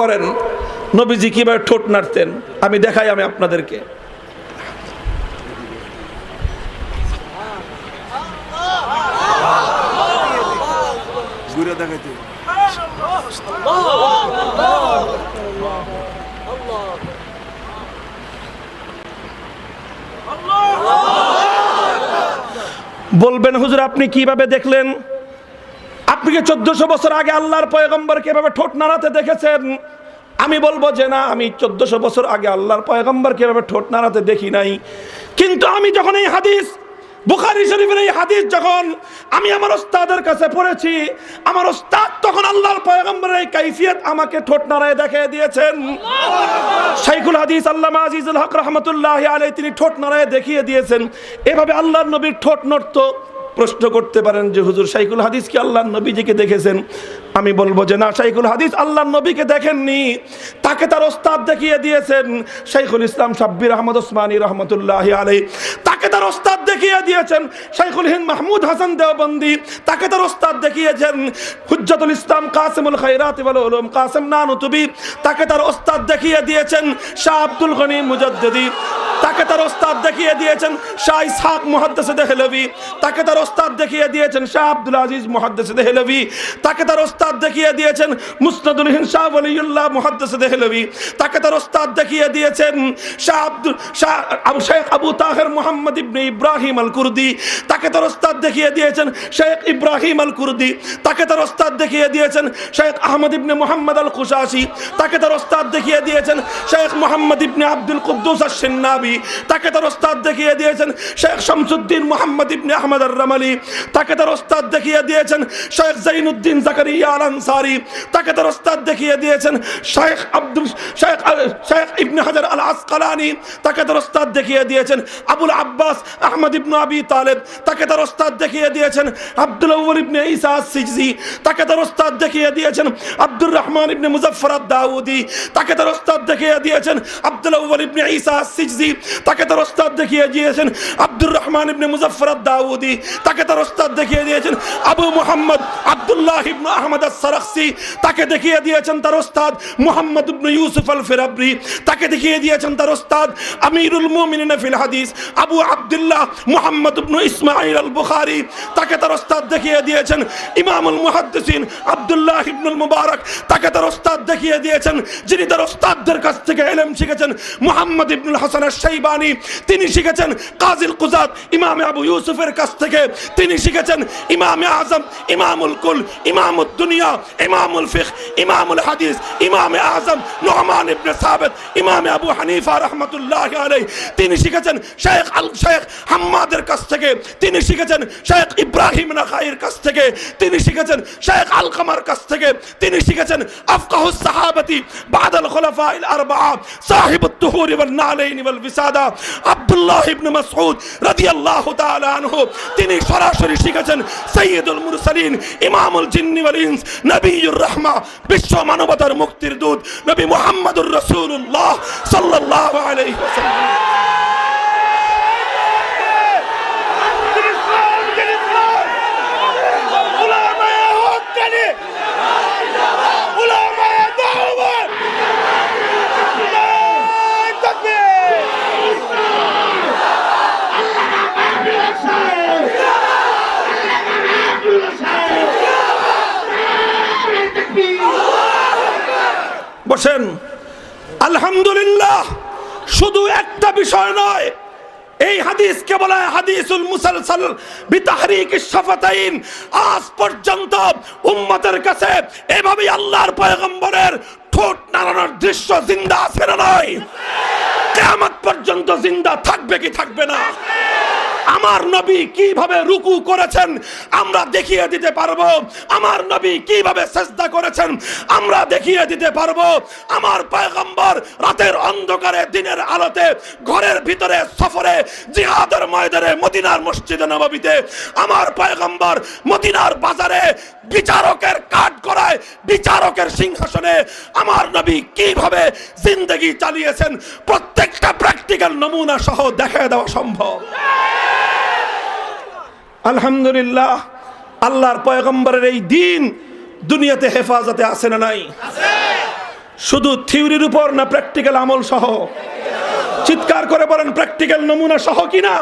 করেন নবীজি কীভাবে ঠোঁট নাড়তেন? আমি দেখাই আমি আপনাদেরকে। বলবেন হুজুর আপনি কীভাবে দেখলেন? আপনি কি চোদ্দশো বছর আগে আল্লাহর পয়গম্বর কীভাবে ঠোঁট নাড়াতে দেখেছেন? আমি বলব যে না, আমি চোদ্দশো বছর আগে আল্লাহর পয়গম্বর কীভাবে ঠোঁট নাড়াতে দেখি নাই। কিন্তু আমি যখন এই হাদিস, বুখারি শরীফের এই হাদিস যখন আমি আমার ওস্তাদের কাছে পড়েছি, আমার ওস্তাদ তখন আল্লাহর পয়গম্বরের এই কাইফিয়ত আমাকে ঠোঁট নাড়ায় দেখিয়ে দিয়েছেন। শাইখুল হাদিস আল্লামা আজিজুল হক রহমতুল্লাহ আলাই তিনি ঠোঁট নাড়ায় দেখিয়ে দিয়েছেন। এভাবে আল্লাহর নবীর ঠোঁট নড়ত। প্রশ্ন করতে পারেন যে, হুজুর শাইকুল হাদিস কি আল্লাহর নবীজিকে দেখেছেন? আমি বলব যে, না শাইকুল হাদিস আল্লাহ নবীকে দেখেননি। তাকে তার ওস্তাদ দেখিয়ে দিয়েছেন। শাইখুল ইসলাম সাব্বির আহমদ ওসমানী রহমতুল্লাহ আলাই তাকে তার ওস্তাদ দেখিয়ে দিয়েছেন শাইখুল হিন্দ মাহমুদ হাসান দেওবন্দি। তাকে তার ওস্তাদ দেখিয়েছেন হুজ্জাতুল ইসলাম কাসিমুল খাইরাত উলুম কাসিম নানুতুবি। তাকে তার ওস্তাদ দেখিয়ে দিয়েছেন শাহ আব্দুল গনি মুজাদ্দিদি। তাকে তার ওস্তাদ দেখিয়ে দিয়েছেন শাহ ইসহাক মুহাদ্দিস দেহলভি। তাকে তার ওস্তাদ দেখিয়ে দিয়েছেন শাহ আব্দুল আজিজ মুহাদ্দিস দেহলভি। তাকে তার ওস্তাদ দেখিয়ে দিয়েছেন মুসনাদুল হিন শাহ ওয়ালিউল্লাহ মুহাদ্দিস দেহলভি। তাকে তার ওস্তাদ দেখিয়ে দিয়েছেন শাহ আব্দুল, শাহ শেখ আবু তাহের মোহাম্মদ ইবনে ইব্রাহিম আল কুরদি তাকে তার ওস্তাদ দেখিয়ে দিয়েছেন শেখ ইব্রাহিম আল কুরদি তাকে তার ওস্তাদ দেখিয়ে দিয়েছেন শেখ আহমদ ইবনে মোহাম্মদ আল খুশাসি তাকে তার ওস্তাদ দেখিয়ে দিয়েছেন শেখ মোহাম্মদ ইবনে আব্দুল কুদ্দুস আশ-সিন্নাবি তাকে তার ওস্তাদ দেখিয়ে দিয়েছেন শেখ শামসুদ্দিন মোহাম্মদ ইবনে আহমদ আর রামালি তাকে তার ওস্তাদ দেখিয়ে দিয়েছেন শেখ জাইনুদ্দিন জাকারিয়া আল আনসারি তাকে তার ওস্তাদ দেখিয়ে দিয়েছেন শেখ আব্দুল শেখ শেখ ইবনে হাজার আল আসকালানি তাকে তার ওস্তাদ দেখিয়ে দিয়েছেন আবুল আব্বাস আহমদ ইবনে আবি তালেব। তাকে তার ওস্তাদ দেখিয়ে দিয়েছেন আব্দুল আউ্বাল ইবনে ঈসা সিজজি তাকে তার ওস্তাদ দেখিয়ে দিয়েছেন আব্দুর রহমান ইবনে মুজফফর দাউদি তাকে তার ওস্তাদ দেখিয়ে দিয়েছেন আব্দুল আউ্বাল ইবনে ঈসা সিজজি তাকে তার ওস্তাদ দেখিয়ে দিয়েছেন আব্দুর রহমান ইবনে মুজফফর দাউদি তাকে তার ওস্তাদ দেখিয়ে দিয়েছেন আবু মুহাম্মদ আব্দুল্লাহ ইবনে আহমদ আস-সারাখসি। তাকে দেখিয়ে দিয়েছেন তার ওস্তাদ মুহাম্মদ ইবনে ইউসুফ আল ফিরাবরি তাকে দেখিয়ে দিয়েছেন তার ওস্তাদ আমিরুল মুমিনিন ফিল হাদিস আবু আব্দুল্লাহ মুহাম্মদ ইবনে ইসমাঈল আল বুখারী তাকে তার ওস্তাদ দেখিয়ে দিয়েছেন ইমামুল মুহাদ্দিসিন আব্দুল্লাহ ইবনুল মুবারক। তাকে তার ওস্তাদ দেখিয়ে দিয়েছেন যিনি তার ওস্তাদদের কাছ থেকে ইলম শিখেছেন মুহাম্মদ ইবনুল হাসান আশ-শাইবানি তিনি শিখেছেন কাজিল কুজাত, ইমামে আবু ইউসুফের কাছ থেকে। তিনি শিখেছেন ইমামে আজম, ইমামুল কুল, ইমামুদ দুনিয়া, ইমামুল ফিকহ ইমামুল হাদিস, ইমামে আজম, নোমান ইবনে সাবিত, ইমামে আবু হানিফা রহমাতুল্লাহ আলাইহি। তিনি শিখেছেন শেখ আল শেখ হাম্মাদের কাছ থেকে। তিনি শিখেছেন শেখ ইব্রাহিম নাখাইয়ের কাছ থেকে। তিনি শিখেছেন শেখ আলকামার কাছ থেকে। তিনি শিখেছেন আফকাহুস সাহাবাতি বাদাল খুলাফাইল আরবাআ, সাহিবুত তুহুর ওয়াল নালাইন ওয়াল বিসাদা আব্দুল্লাহ ইবনে মাসউদ রাদিয়াল্লাহু তাআলা আনহু, তিনি সরাসরি শিখেছেন সাইয়্যিদুল মুরসালিন, ইমামুল জিন্নি ওয়াল ইনস নবিয়ুর রাহমা, বিশ্ব মানবতার মুক্তির দূত, নবী মুহাম্মদুর রাসূলুল্লাহ সাল্লাল্লাহু আলাইহি ওয়াসাল্লাম। বসেন আলহামদুলিল্লাহ, শুধু একটা বিষয় নয়, এই হাদিসকে বলা হয় হাদিসুল মুসালসাল বিতাহরিক শাফাতাইন। আজ পর্যন্ত উম্মতের কাছে এভাবে আল্লাহর পয়গম্বরের ঠোঁট নাড়ানোর দৃশ্য জিন্দা আছে না নয় কিয়ামত পর্যন্ত জিন্দা থাকবে কি থাকবে না? আমার নবী কীভাবে রুকু করেছেন আমরা দেখিয়ে দিতে পারব। আমার নবী কীভাবে চেষ্টা করেছেন আমরা দেখিয়ে দিতে পারব। আমার পয়গম্বর রাতের অন্ধকারে দিনের আলোতে ঘরের ভিতরে সফরে জিহাদের ময়দানে মদিনার মসজিদে নববীতে আমার পয়গম্বর মদিনার বাজারে বিচারকের কাঠ করায় বিচারকের সিংহাসনে আমার নবী কীভাবে জিন্দগি চালিয়েছেন প্রত্যেকটা প্র্যাকটিক্যাল নমুনা সহ দেখা দেওয়া সম্ভব। আলহামদুলিল্লাহ, আল্লাহর পয়গম্বরের এই দিন দুনিয়াতে হেফাজতে আছে না নাই? শুধু থিওরির উপর না প্র্যাকটিক্যাল আমল সহ? চিৎকার করে বলেন প্র্যাকটিক্যাল নমুনা সহ কিনা